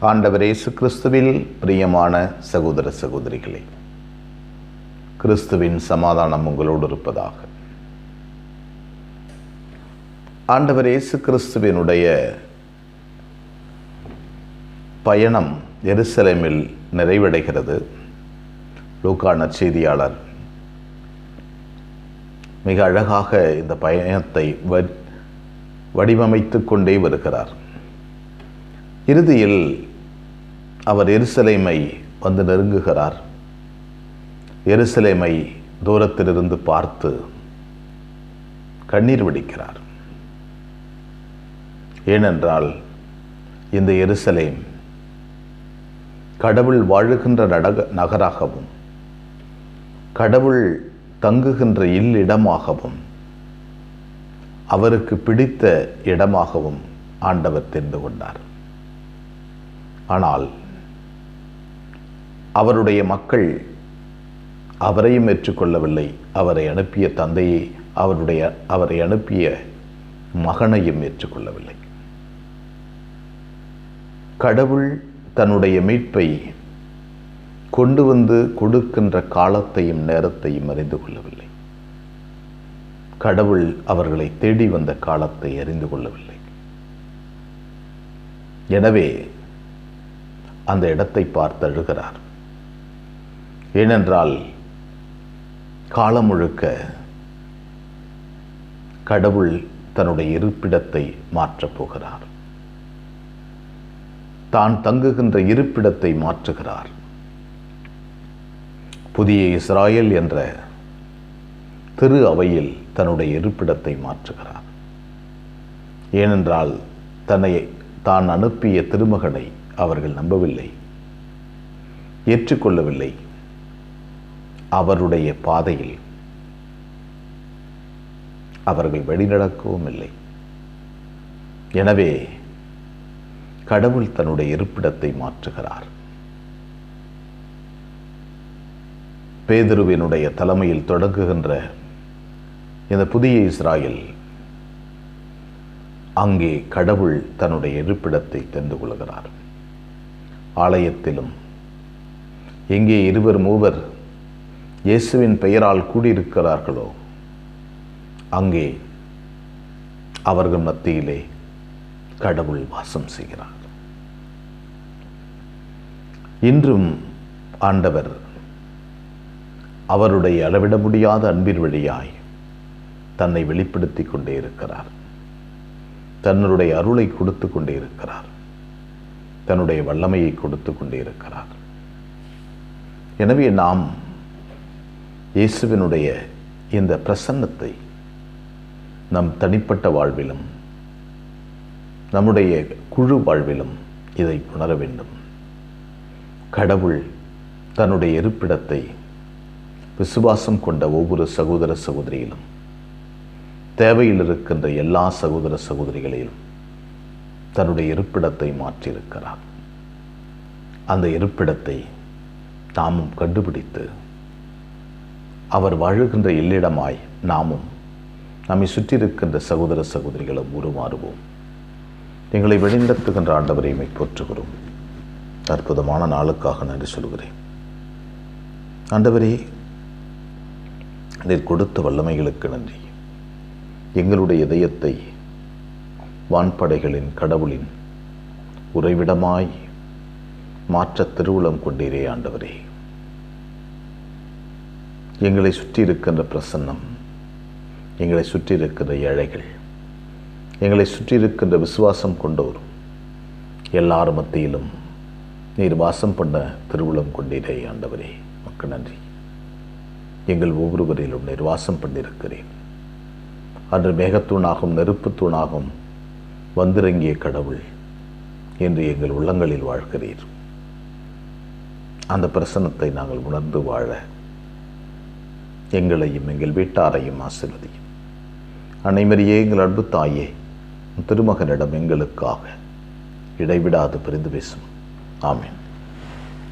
ஆண்டவர் இயேசு கிறிஸ்துவில் பிரியமான சகோதர சகோதரிகளே கிறிஸ்துவின் சமாதானம் உங்களோடு இருப்பதாக. ஆண்டவர் இயேசு கிறிஸ்துவினுடைய பயணம் எருசலேமில் நிறைவடைகிறது. லூக்கான செய்தியாளர் மிக அழகாக இந்த பயணத்தை வ- வடிவமைத்து கொண்டே வருகிறார். இறுதியில் அவர் எருசலேமை வந்து நெருங்குகிறார். எருசலேமை தூரத்திலிருந்து பார்த்து கண்ணீர் வெடிக்கிறார். ஏனென்றால் இந்த எருசலேம் கடவுள் வாழுகின்ற நடக நகராகவும் கடவுள் தங்குகின்ற இல்லிடமாகவும் அவருக்கு பிடித்த இடமாகவும் ஆண்டவர் தெரிந்து கொண்டார். ஆனால் அவருடைய மக்கள் அவரையும் ஏற்றுக்கொள்ளவில்லை. அவரை அனுப்பிய தந்தையை அவருடைய அவரை அனுப்பிய மகனையும் ஏற்றுக்கொள்ளவில்லை. கடவுள் தன்னுடைய மீட்பை கொண்டு வந்து கொடுக்கின்ற காலத்தையும் நேரத்தையும் அறிந்து கொள்ளவில்லை. கடவுள் அவர்களை தேடி வந்த காலத்தை அறிந்து கொள்ளவில்லை. எனவே அந்த இடத்தை பார்த்து அழுகிறார். ஏனென்றால் காலம் முழுக்க கடவுள் தன்னுடைய இருப்பிடத்தை மாற்றப் போகிறார். தான் தங்குகின்ற இருப்பிடத்தை மாற்றுகிறார். புதிய இஸ்ராயல் என்ற திரு அவையில் தன்னுடைய இருப்பிடத்தை மாற்றுகிறார். ஏனென்றால் தன்னை தான் அனுப்பிய திருமகனை அவர்கள் நம்பவில்லை ஏற்றுக்கொள்ளவில்லை. அவருடைய பாதையில் அவர்கள் வழிநடக்கவும் இல்லை. எனவே கடவுள் தன்னுடைய இருப்பிடத்தை மாற்றுகிறார். பேதுருவினுடைய தலைமையில் தொடங்குகின்ற இந்த புதிய இஸ்ராயல் அங்கே கடவுள் தன்னுடைய இருப்பிடத்தை தெரிந்து கொள்கிறார். ஆலயத்திலும் எங்கே இருவர் மூவர் இயேசுவின் பெயரால் கூடியிருக்கிறார்களோ அங்கே அவர்கள் மத்தியிலே கடவுள் வாசம் செய்கிறார். இன்றும் ஆண்டவர் அவருடைய அளவிட முடியாத அன்பின் வழியாய் தன்னை வெளிப்படுத்தி கொண்டே இருக்கிறார். தன்னுடைய அருளை கொடுத்து கொண்டே இருக்கிறார். தன்னுடைய வல்லமையை கொடுத்து கொண்டே இருக்கிறார். எனவே நாம் இயேசுவினுடைய இந்த பிரசன்னத்தை நம் தனிப்பட்ட வாழ்விலும் நம்முடைய குழு வாழ்விலும் இதை உணர வேண்டும். கடவுள் தன்னுடைய இருப்பிடத்தை விசுவாசம் கொண்ட ஒவ்வொரு சகோதர சகோதரியிலும் தேவையில் இருக்கின்ற எல்லா சகோதர சகோதரிகளிலும் தன்னுடைய இருப்பிடத்தை மாற்றியிருக்கிறார். அந்த இருப்பிடத்தை தாமும் கண்டுபிடித்து அவர் வாழுகின்ற இல்லிடமாய் நாமும் நம்மை சுற்றியிருக்கின்ற சகோதர சகோதரிகளும் உருமாறுவோம். எங்களை வழிநடத்துகின்ற ஆண்டவரை போற்றுகிறோம். அற்புதமான நாளுக்காக நன்றி சொல்கிறேன் ஆண்டவரே இதில் கொடுத்த வல்லமைகளுக்கு நன்றி. எங்களுடைய இதயத்தை வான்படைகளின் கடவுளின் உறைவிடமாய் மாற்ற திருவுளம் கொண்டீரே ஆண்டவரே. எங்களை சுற்றி இருக்கின்ற பிரசன்னம் எங்களை சுற்றி இருக்கின்ற ஏழைகள் எங்களை சுற்றி இருக்கின்ற விசுவாசம் கொண்டோர் எல்லார் மத்தியிலும் நீர் வாசம் பண்ண திருவுளம் கொண்டீரே ஆண்டவரே. மக்கள் நன்றி. எங்கள் ஒவ்வொருவரிலும் நீர் வாசம் பண்ணியிருக்கிறேன் அன்று மேகத்தூணாகும் நெருப்பு தூணாகும் வந்திறங்கிய கடவுள் என்று எங்கள் உள்ளங்களில் வாழ்கிறீர். அந்த பிரசன்னத்தை நாங்கள் உணர்ந்து வாழ எங்களையும் எங்கள் வீட்டாரையும் ஆசிர்வதியும். அனைவரையே எங்கள் அன்பு தாயே திருமகனிடம் எங்களுக்காக இடைவிடாது பிரிந்து பேசும் ஆமீன்.